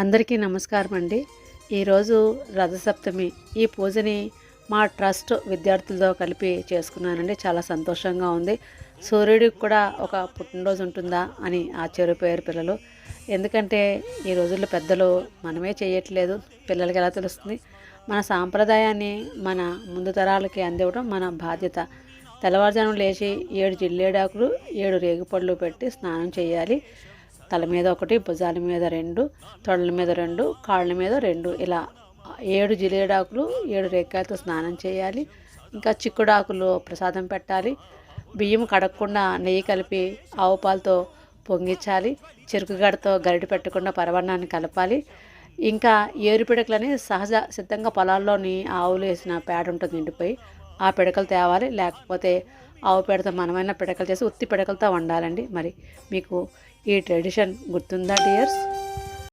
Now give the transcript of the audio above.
అందరికీ నమస్కారం అండి. ఈరోజు రథసప్తమి. ఈ పూజని మా ట్రస్ట్ విద్యార్థులతో కలిపి చేసుకున్నానండి. చాలా సంతోషంగా ఉంది. సూర్యుడికి కూడా ఒక పుట్టినరోజు ఉంటుందా అని ఆశ్చర్యపోయారు పిల్లలు. ఎందుకంటే ఈ రోజుల్లో పెద్దలు మనమే చేయట్లేదు. పిల్లలకి ఎలా తెలుస్తుంది? మన సాంప్రదాయాన్ని మన ముందు తరాలకి అందివ్వడం మన బాధ్యత. తెల్లవారుజాము లేచి ఏడు జిల్లేడాకులు ఏడు రేగుపళ్ళు పెట్టి స్నానం చేయాలి. తల మీద ఒకటి భుజాల మీద రెండు తొడల మీద రెండు కాళ్ళ మీద రెండు. ఇలా ఏడు జిలేడాకులు ఏడు రేకాయలతో స్నానం చేయాలి. ఇంకా చిక్కుడాకులు ప్రసాదం పెట్టాలి. బియ్యం కడగకుండా నెయ్యి కలిపి ఆవు పాలతో పొంగించాలి. చెరుకుగడతో గరిటి పెట్టకుండా పరవన్నాన్ని కలపాలి. ఇంకా ఏరు పిడకలని సహజ సిద్ధంగా పొలాల్లోని ఆవులు వేసిన పేడ ఉంటుంది నిండిపోయి ఆ పిడకలు తేవాలి. లేకపోతే ఆవు పేడతో మనమైన పిడకలు చేసి ఉత్తి పిడకలతో వండాలండి. మరి మీకు ఈ ట్రెడిషన్ గుర్తుందా డియర్స్?